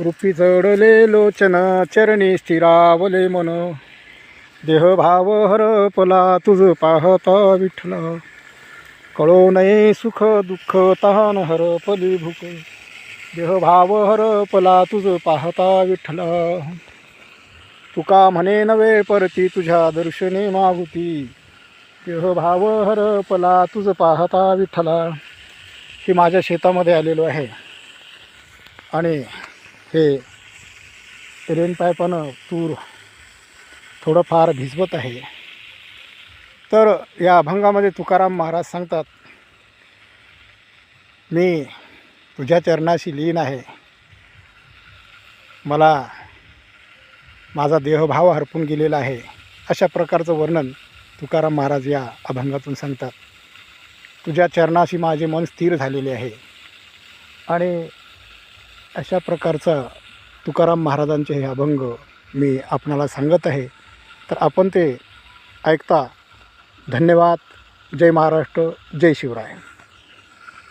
रूपी चढले लोचन चरणी स्थिरावले मन. देह भाव हरपला तुझ पाहता विठ्ठल. कळो नये सुख दुःख तहान हरपली भूक. देह भाव हरपला तुझ पाहता विठ्ठल. तुका म्हणे नवे परती तुझ्या दर्शने मागुती देह भाव हरपला तुझ पाहता विठ्ठला. की माझ्या शेतामध्ये आलेलो आहे. आणि हे रेन पायपानं तूर थोडंफार भिजवत आहे. तर या अभंगामध्ये तुकाराम महाराज सांगतात मी तुझ्या चरणाशी लीन आहे. मला माझा देहभाव हरपून गेलेला आहे. अशा प्रकारचं वर्णन तुकाराम महाराज या अभंगातून सांगतात. तुझ्या चरणाशी माझे मन स्थिर झालेले आहे आणि अशा प्रकारचा तुकाराम महाराजांचे हे अभंग मी आपणाला सांगत आहे. तर आपण ते ऐकता. धन्यवाद. जय महाराष्ट्र. जय शिवराय.